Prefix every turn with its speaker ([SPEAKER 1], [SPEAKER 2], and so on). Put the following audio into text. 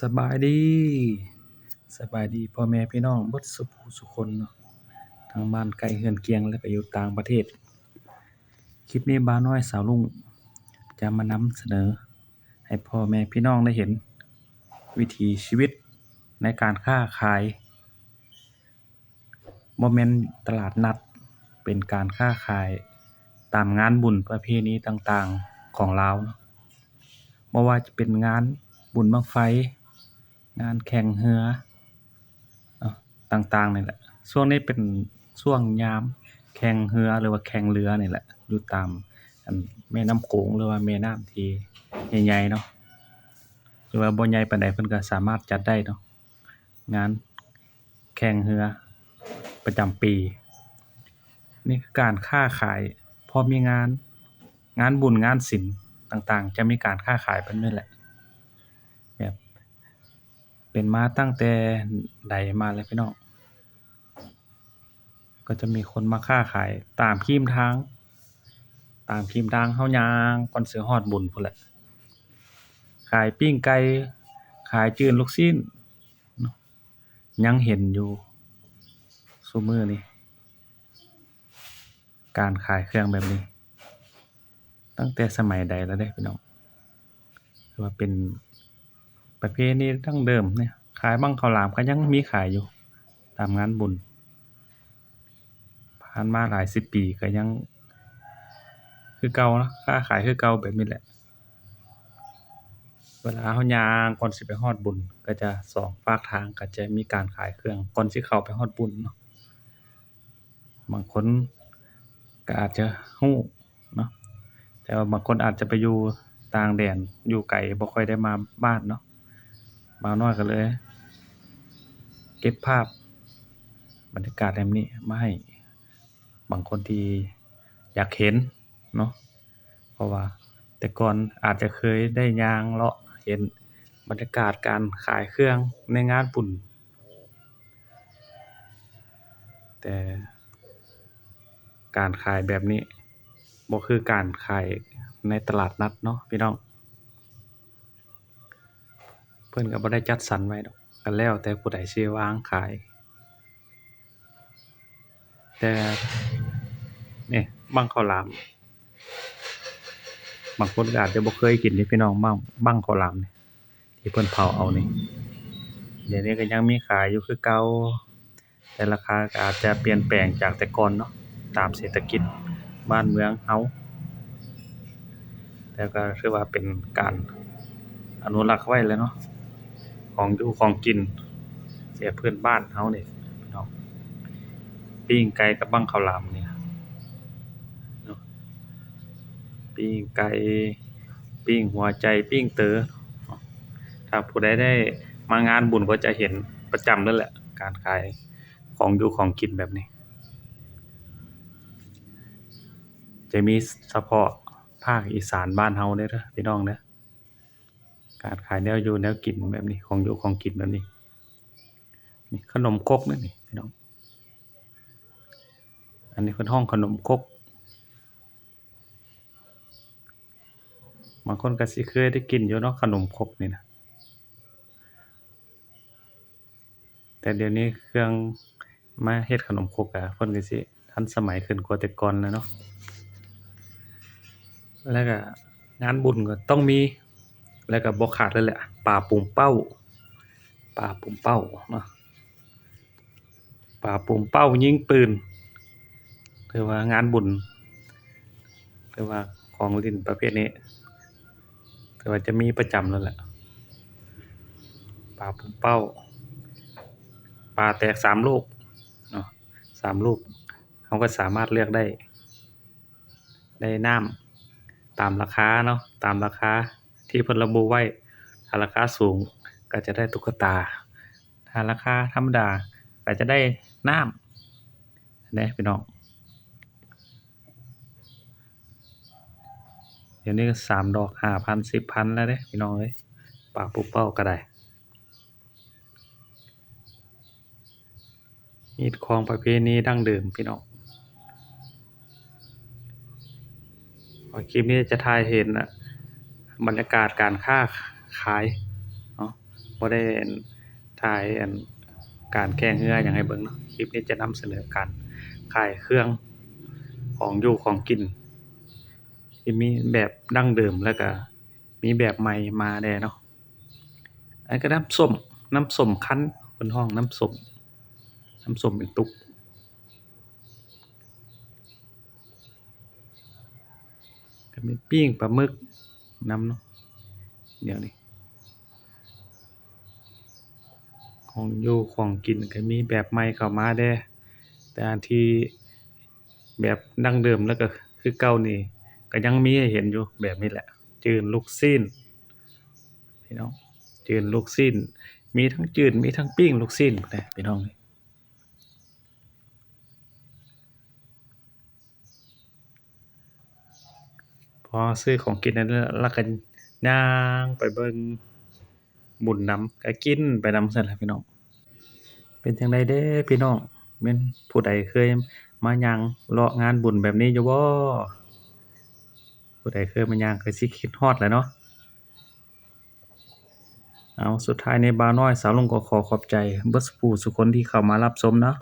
[SPEAKER 1] สบายดี สบายดีพ่อแม่พี่น้องเบิดสุผู้สุคนเนาะทั้งบ้านไกลเรือนเคียงและก็อยู่ต่างประเทศ คลิปนี้บ่าน้อยสาวรุ่งจะมานำเสนอ ให้พ่อแม่พี่น้องได้เห็น วิถีชีวิตในการค้าขายบ่แม่นตลาดนัดเป็นการค้าขายตามงานบุญประเพณีต่างๆของลาวเนาะบ่ว่าจะเป็นงานบุญบังไฟ งานแข่งเรือต่างๆนี่แหละ ช่วงนี้เป็นช่วงยามแข่งเรือหรือว่าแข่งเรือนี่แหละอยู่ตามแม่น้ำโขงหรือว่าแม่น้ำที่ใหญ่ๆเนาะหรือว่าบ่ใหญ่ปานใดเพิ่นก็สามารถจัดได้เนาะงานแข่งเรือประจำปี นี่คือการค้าขายพอมีงานงานบุญงานศิลป์ต่างๆ จะมีการค้าขายเบิดนั่แหละ เป็นมาตั้งแต่ใดมาแล้วพี่น้องก็จะมีคนมาค้าขายตามครีมทาง ตามครีมทางเรายางก่อนเสิฮอดบุญพู้นแหละ ขายปิ้งไก่ขายจืนลูกชิ้นยังเห็นอยู่ซุมือนี้การขายเครื่องแบบนี้ ตั้งแต่สมัยใดแล้วเดะพี่น้องว่าเป็น ประเพณีดั้งเดิมเนี่ยขายบั้งข้าวหลามก็ยังมีขายอยู่ ตามงานบุญ ผ่านมาหลายสิบปีก็ยัง คือเก่าเนาะค้าขายคือเก่าแบบนี้แหละ เวลาเรายางก่อนสิไปฮอดบุญ ก็จะสองฝากทางก็จะมีการขายเครื่องก่อนสิเข้าไปฮอดบุญเนาะบางคนก็อาจจะเราเนาะแต่ว่าบางคนอาจจะไปอยู่ต่างแดนอยู่ไกลบ่ค่อยได้มาบ้านเนาะ บ่าวน้อยก็เลย เก็บภาพ บรรยากาศแบบนี้มาให้บางคนที่อยากเห็นเนาะเพราะว่า แต่ก่อนอาจจะเคยได้ยางเลาะเห็นบรรยากาศการขายเครื่องในงานบุญแต่การขายแบบนี้บ่คือการขายในตลาดนัดเนาะพี่น้อง พิ่นก็บ่ได้จัดสรรไว้ดอกก็แล้วแต่ผู้ใดสิวางขาย แต่นี่บั้งข้าวหลาม บางคนก็อาจจะบ่เคยกินเดะพี่น้องบั้งบั้งข้าวหลามนี่ที่เพิ่นเผาเอานี่เดี๋ยวนี้ก็ยังมีขายอยู่คือเก่าแต่ราคาก็อาจจะเปลี่ยนแปลงจากแต่ก่อนเนาะตามเศรษฐกิจบ้านเมืองเราแต่ก็ถือว่าเป็นการอนุรักษ์ไว้แล้วเนาะ ของอยู่ของกินแบบพื้นบ้านเราเนี่พี่น้องปิ้งไก่กับบังข้าวหลามเนี่ยเนาะปิ้งไก่ปิ้งหัวใจปิ้งเต๋อถ้าผู้ใดได้มางานบุญก็จะเห็นประจำเลยแหละ การขายของอยู่ของกินแบบนี้ จะมีเฉพาะภาคอีสานบ้านเราเด้อเด้อพี่น้องเด้อ การขายแนวอยู่แนวกินแบบนี้ของอยู่ของกินแบบนี้นี่ขนมครกนี่พี่น้องอันนี้เพิ่นฮ้องขนมครกบางคนก็สิเคยได้กินอยู่เนาะขนมครกนี่นะแต่เดี๋ยวนี้เครื่องมาเฮ็ดขนมครกก็เพิ่นก็สิทันสมัยขึ้นกว่าแต่ก่อนแล้วเนาะแล้วก็งานบุญก็ต้องมี แล้วก็บ่ขาดเลยแหละปลาปุ่มเป้าปลาปุ่มเป้าเนาะปลาปุ่มเป้ายิงปืนถือว่างานบุญถือว่าของล่นประเภทนี้ถือว่าจะมีประจำแล้วแหละปลาปุ่มเป้าปลาแตกสามลูกเนาะสามลูกเราก็สามารถเลือกได้ ได้น้ำตามราคาเนาะตามราคา ที่เพิ่นระบุไว้ถ้าราคาสูงก็จะได้ตุ๊กตา ถ้าราคาธรรมดาก็จะได้น้ำเด้พี่น้องเดี๋ยวนี้ก็สามดอกห้าพันสิบพันแล้วเดะพี่น้องเอ้ยปลาปุ่มเป้าก็ได้มีของประเพณีดั้งเดิมพี่น้องคลิปนี้จะถ่ายเห็นนะ บรรยากาศการค้าขายเนาะบ่ได้อั่นถ่ายอันการแข่งเรือหยังให้เบิ่งเนาะคลิปนี้จะนำเสนอการขายเครื่องของอยู่ของกินที่มีแบบดั้งเดิมแล้วก็มีแบบใหม่มาแหน่เนาะอันก็น้ำส้มน้ำส้มคั้นเพิ่นฮ้องน้ำส้มน้ำส้มเป็นตุกก็มีปิ้งปลาหมึก น้ำเนาะเดี๋ยวนี้ของอยู่ของกินก็มีแบบใหม่เข้ามาแด่แต่ที่แบบดั้งเดิมแล้วก็คือเก่านี่ก็ยังมีให้เห็นอยู่แบบนี้แหละ จืนลูกชิ้นพี่น้องจืนลูกชิ้น มีทั้งจืนมีทั้งปิ้งลูกชิ้นนะพี่น้องเอ้ยพอซื้อของกินนั้นแล้วแล้วก็ย่างไปเบิ่งบุญน้ำก็กินไปนำซั้นล่ะพี่น้อง เป็นจังใดเด้พี่น้องแม่นผู้ใดเคยมาย่างเลาะงานบุญแบบนี้อยู่บ่ผู้ใดเคยมาย่างก็สิคิดฮอดแหละเนาะเอาสุดท้ายในี้บ่าวน้อยสาวลงก็ขอขอบใจเบิดซุผู้ซุคนที่เข้ามารับชมเนาะ